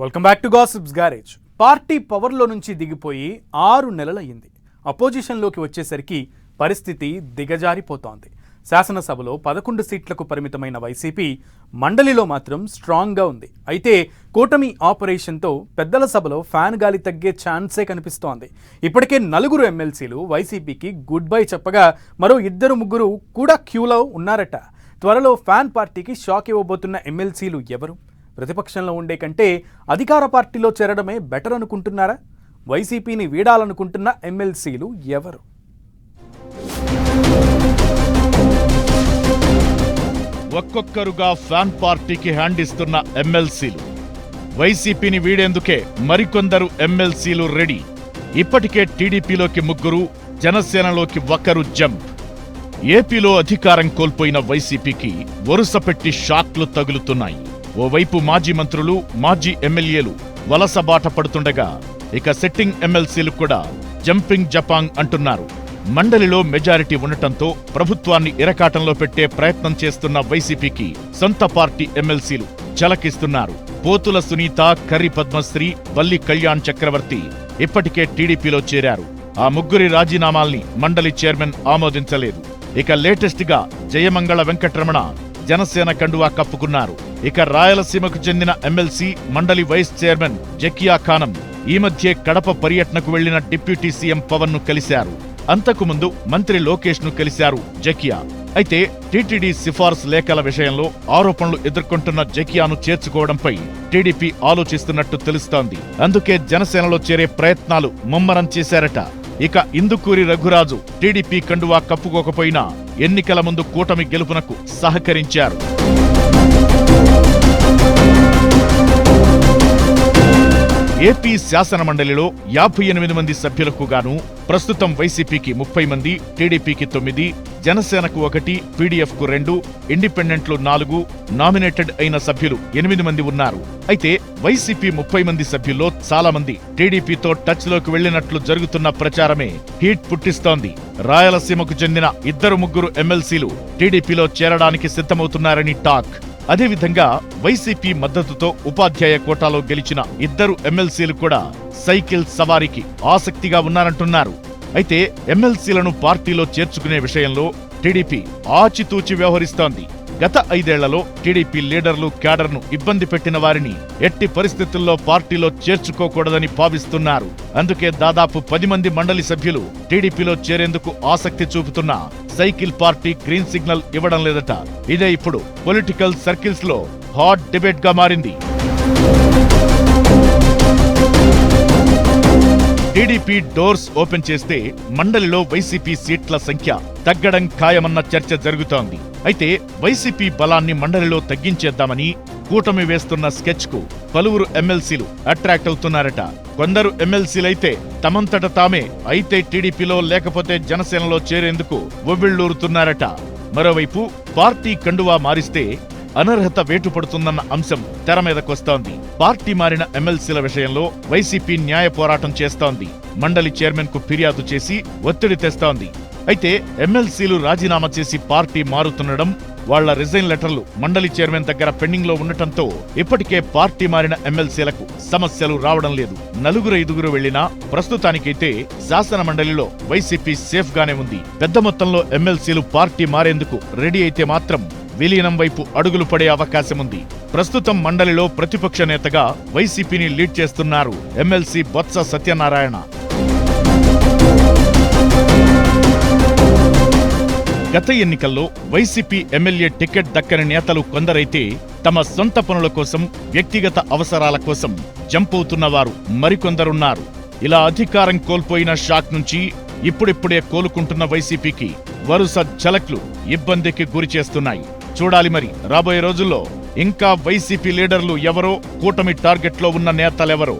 Welcome back to gossips garage party పవర్లో నుంచి దిగిపోయి ఆరు నెలలయ్యింది. అపోజిషన్లోకి వచ్చేసరికి పరిస్థితి దిగజారిపోతోంది. శాసనసభలో పదకొండు సీట్లకు పరిమితమైన వైసీపీ మండలిలో మాత్రం స్ట్రాంగ్గా ఉంది. అయితే కూటమి ఆపరేషన్తో పెద్దల సభలో ఫ్యాన్ గాలి తగ్గే ఛాన్సే కనిపిస్తోంది. ఇప్పటికే నలుగురు ఎమ్మెల్సీలు వైసీపీకి గుడ్ బై చెప్పగా మరో ఇద్దరు ముగ్గురు కూడా క్యూలో ఉన్నారట. త్వరలో ఫ్యాన్ పార్టీకి షాక్ ఇవ్వబోతున్న ఎమ్మెల్సీలు ఎవరు? ప్రతిపక్షంలో ఉండే కంటే అధికార పార్టీలో చేరడమే బెటర్ అనుకుంటున్నారా? వైసీపీని వీడాలనుకుంటున్న ఎమ్మెల్సీలు ఎవరు? ఒక్కొక్కరుగా ఫ్యాన్ పార్టీకి హ్యాండ్ ఇస్తున్న ఎమ్మెల్సీలు. వైసీపీని వీడేందుకే మరికొందరు ఎమ్మెల్సీలు రెడీ. ఇప్పటికే టీడీపీలోకి ముగ్గురు జనసేనలోకి ఒకరు జంప్. ఏపీలో అధికారం కోల్పోయిన వైసీపీకి వరుసపెట్టి షాక్లు తగులుతున్నాయి. ఓవైపు మాజీ మంత్రులు మాజీ ఎమ్మెల్యేలు వలస బాట పడుతుండగా ఇక సెట్టింగ్ ఎమ్మెల్సీలు కూడా జంపింగ్ జపాంగ్ అంటున్నారు. మండలిలో మెజారిటీ ఉండటంతో ప్రభుత్వాన్ని ఇరకాటంలో పెట్టే ప్రయత్నం చేస్తున్న వైసీపీకి సొంత పార్టీ ఎమ్మెల్సీలు చలకిస్తున్నారు పోతుల సునీత కర్రి పద్మశ్రీ వల్లి కళ్యాణ్ చక్రవర్తి ఇప్పటికే టీడీపీలో చేరారు. ఆ ముగ్గురి రాజీనామాల్ని మండలి చైర్మన్ ఆమోదించలేదు. ఇక లేటెస్ట్గా జయమంగళ వెంకటరమణ జనసేన కండువా కప్పుకున్నారు. ఇక రాయలసీమకు చెందిన ఎమ్మెల్సీ మండలి వైస్ చైర్మన్ జకియా ఖానం ఈ మధ్యే కడప పర్యటనకు వెళ్ళిన డిప్యూటీ సీఎం పవన్ను కలిశారు అంతకుముందు మంత్రి లోకేష్ను కలిశారు జకియా. అయితే టీటీడీ సిఫార్సు లేఖల విషయంలో ఆరోపణలు ఎదుర్కొంటున్న జకియాను చేర్చుకోవడంపై టీడీపీ ఆలోచిస్తున్నట్టు తెలుస్తోంది. అందుకే జనసేనలో చేరే ప్రయత్నాలు ముమ్మరం చేశారట. ఇక ఇందుకూరి రఘురాజు టీడీపీ కండువా కప్పుకోకపోయినా ఎన్నికల ముందు కూటమి గెలుపునకు సహకరించారు. ఏపీ శాసన మండలిలో యాభై ఎనిమిది మంది సభ్యులకు గాను ప్రస్తుతం వైసీపీకి ముప్పై మంది టీడీపీకి తొమ్మిది జనసేనకు ఒకటి పీడీఎఫ్కు రెండు ఇండిపెండెంట్లు నాలుగు నామినేటెడ్ అయిన సభ్యులు ఎనిమిది మంది ఉన్నారు. అయితే వైసీపీ ముప్పై మంది సభ్యుల్లో చాలా మంది టీడీపీతో టచ్లోకి వెళ్ళినట్లు జరుగుతున్న ప్రచారమే హీట్ పుట్టిస్తోంది. రాయలసీమకు చెందిన ఇద్దరు ముగ్గురు ఎమ్మెల్సీలు టీడీపీలో చేరడానికి సిద్ధమవుతున్నారని టాక్. అదేవిధంగా వైసీపీ మద్దతుతో ఉపాధ్యాయ కోటాలో గెలిచిన ఇద్దరు ఎమ్మెల్సీలు కూడా సైకిల్ సవారీకి ఆసక్తిగా ఉన్నారంటున్నారు. అయితే ఎమ్మెల్సీలను పార్టీలో చేర్చుకునే విషయంలో టీడీపీ ఆచితూచి వ్యవహరిస్తోంది. గత ఐదేళ్ళలో టీడీపీ లీడర్లు క్యాడర్ను ఇబ్బంది పెట్టిన వారిని ఎట్టి పరిస్థితుల్లో పార్టీలో చేర్చుకోకూడదని భావిస్తున్నారు. అందుకే దాదాపు పది మంది మండలి సభ్యులు టీడీపీలో చేరేందుకు ఆసక్తి చూపుతున్న సైకిల్ పార్టీ గ్రీన్ సిగ్నల్ ఇవ్వడం లేదట. ఇదే ఇప్పుడు పొలిటికల్ సర్కిల్స్లో హాట్ డిబేట్గా మారింది. టీడీపీ డోర్స్ ఓపెన్ చేస్తే మండలిలో వైసీపీ సీట్ల సంఖ్య తగ్గడం ఖాయమన్న చర్చ జరుగుతోంది. అయితే వైసీపీ బలాన్ని మండలిలో తగ్గించేద్దామని కూటమి వేస్తున్న స్కెచ్కు పలువురు ఎమ్మెల్సీలు అట్రాక్ట్ అవుతున్నారట. కొందరు ఎమ్మెల్సీలైతే తమంతట తామే అయితే టీడీపీలో లేకపోతే జనసేనలో చేరేందుకు ఒవ్విళ్ళూరుతున్నారట మరోవైపు పార్టీ కండువా మారిస్తే అనర్హత వేటు పడుతుందన్న అంశం తెర మీదకొస్తోంది పార్టీ మారిన ఎమ్మెల్సీల విషయంలో వైసీపీ న్యాయ పోరాటం చేస్తోంది. మండలి చైర్మన్కు ఫిర్యాదు చేసి ఒత్తిడి తెస్తోంది. అయితే ఎమ్మెల్సీలు రాజీనామా చేసి పార్టీ మారుతుండడం వాళ్ళ రిజైన్ లెటర్లు మండలి చైర్మన్ దగ్గర పెండింగ్లో ఉండటంతో ఇప్పటికే పార్టీ మారిన ఎమ్మెల్సీలకు సమస్యలు రావడం లేదు. నలుగురు ఐదుగురు వెళ్ళినా ప్రస్తుతానికైతే శాసన మండలిలో వైసీపీ సేఫ్ గానే ఉంది. పెద్ద మొత్తంలో ఎమ్మెల్సీలు పార్టీ మారేందుకు రెడీ అయితే మాత్రం విలీనం వైపు అడుగులు పడే అవకాశం ఉంది ప్రస్తుతం మండలిలో ప్రతిపక్ష నేతగా వైసీపీని లీడ్ చేస్తున్నారు ఎమ్మెల్సీ బొత్స సత్యనారాయణ. గత ఎన్నికల్లో వైసీపీ ఎమ్మెల్యే టికెట్ దక్కని నేతలు కొందరైతే తమ సొంత పనుల కోసం వ్యక్తిగత అవసరాల కోసం జంప్ అవుతున్న వారు మరికొందరున్నారు. ఇలా అధికారం కోల్పోయిన షాక్ నుంచి ఇప్పుడిప్పుడే కోలుకుంటున్న వైసీపీకి వరుస ఝలక్లు ఇబ్బందికి గురి చేస్తున్నాయి చూడాలి మరి. రాబోయే రోజుల్లో ఇంకా వైసీపీ లీడర్లు ఎవరో? కూటమి టార్గెట్లో ఉన్న నేతలెవరో?